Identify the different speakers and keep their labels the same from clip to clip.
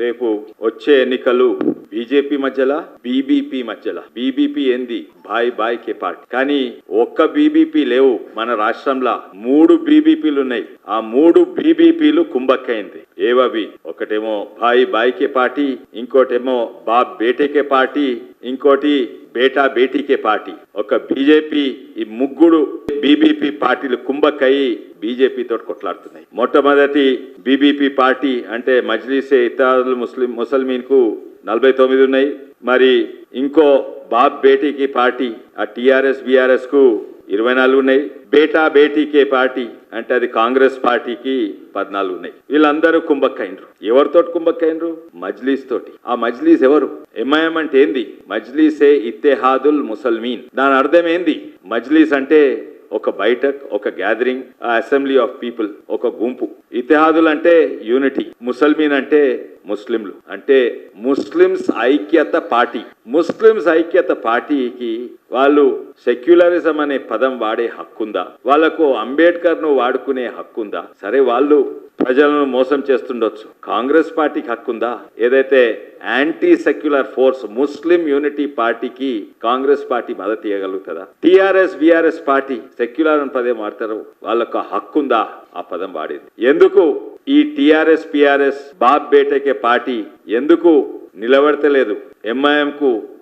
Speaker 1: రేపు వచ్చే ఎన్నికలు బీజేపీ మధ్యలా బీబీపీ మధ్యల. బీబీపీ ఏంది? బాయ్ బాయ్ కే పార్టీ. కానీ ఒక్క బీబీపీ లేవు మన రాష్ట్రంలో. మూడు బీబీపీలు ఉన్నాయి. ఆ మూడు బీబీపీలు కుంభక్కైంది. ఏవవి? ఒకటేమో భాయ్ బాయ్ కే పార్టీ ఇంకోటేమో బాబ్ బేటేకే పార్టీ ఇంకోటి బేటా బేటీకే పార్టీ. ఒక బీజేపీ ఈ ముగ్గురు బీబీపీ పార్టీలు కుంభకై బీజేపీ తోటి కొట్లాడుతున్నాయి. మొట్టమొదటి బీబీపీ పార్టీ అంటే మజ్లీసే ఇతరులు ముస్లిం ముసల్మీన్కు నలభై తొమ్మిది ఉన్నాయి. మరి ఇంకో బాబ్ బేటీకి పార్టీ ఆ టీఆర్ఎస్ బీఆర్ఎస్కు ఇరవై నాలుగు ఉన్నాయి. బేటా బేటీకే పార్టీ అంటే అది కాంగ్రెస్ పార్టీకి పద్నాలుగు ఉన్నాయి. వీళ్ళందరూ కుంభక్కైనరు ఎవరితోటి కుంభక్కైనరు మజ్లీస్ తోటి. ఆ మజ్లీస్ ఎవరు? ఎంఐఎం అంటే ఏంది? మజ్లీసే ఇత్తేహాదుల్ ముసల్మీన్. దాని అర్థం ఏంది? మజ్లీస్ అంటే ఒక బైఠక్ ఒక గ్యాదరింగ్ అసెంబ్లీ ఆఫ్ పీపుల్ ఒక గుంపు. ఇతిహాదులు అంటే యూనిటీ. ముసల్మీన్ అంటే ముస్లింలు. అంటే ముస్లిమ్స్ ఐక్యత పార్టీ. ముస్లిమ్స్ ఐక్యత పార్టీకి వాళ్ళు సెక్యులరిజం అనే పదం వాడే హక్కుందా? వాళ్ళకు అంబేద్కర్ను వాడుకునే హక్కుందా? సరే వాళ్ళు ప్రజలను మోసం చేస్తుండొచ్చు. కాంగ్రెస్ పార్టీకి హక్కుందా? ఏదైతే anti secular force Muslim unity పార్టీకి కాంగ్రెస్ పార్టీ మద్దతు ఇవ్వగలుగుతుందా టిఆర్ఎస్ బిఆర్ఎస్ పార్టీ సెక్యులర్ అని పదే మారుతారు. వాళ్ళకు హక్కుందా? ఆ పదం వాడేది. ఎందుకు ఈ టిఆర్ఎస్ పిఆర్ఎస్ బాబ్ బేటకే పార్టీ ఎందుకు నిలబడతలేదు? ఎంఐఎం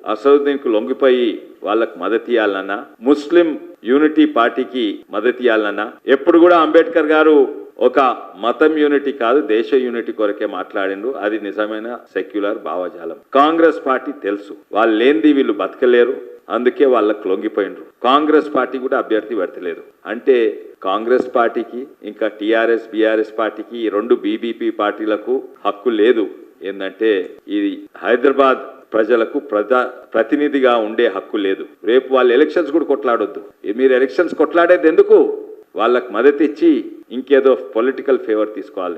Speaker 1: అసౌద్దీన్కు లొంగిపోయి వాళ్ళకు మద్దతు ఇవ్వాలన్నా ముస్లిం యూనిటీ పార్టీకి మద్దతు ఇవ్వాలన్నా ఎప్పుడు కూడా అంబేద్కర్ గారు ఒక మతం యూనిటీ కాదు దేశ యూనిటీ కొరకే మాట్లాడిండు. అది నిజమైన సెక్యులర్ భావజాలం. కాంగ్రెస్ పార్టీ తెలుసు. వాళ్ళు లేనిది వీళ్ళు బతకలేరు. అందుకే వాళ్ళకు లొంగిపోయిండ్రు. కాంగ్రెస్ పార్టీ కూడా అభ్యర్థి పెడతలేదు. అంటే కాంగ్రెస్ పార్టీకి ఇంకా టీఆర్ఎస్ బీఆర్ఎస్ పార్టీకి ఈ రెండు బీబీపీ పార్టీలకు హక్కు లేదు. ఏంటంటే ఇది హైదరాబాద్ ప్రజలకు ప్రజా ప్రతినిధిగా ఉండే హక్కు లేదు. రేపు వాళ్ళు ఎలక్షన్స్ కూడా కొట్లాడొద్దు. మీరు ఎలక్షన్స్ కొట్లాడేది ఎందుకు? వాళ్ళకు మద్దతు ఇచ్చి ఇంకేదో పొలిటికల్ ఫేవర్ తీసుకోవాలి.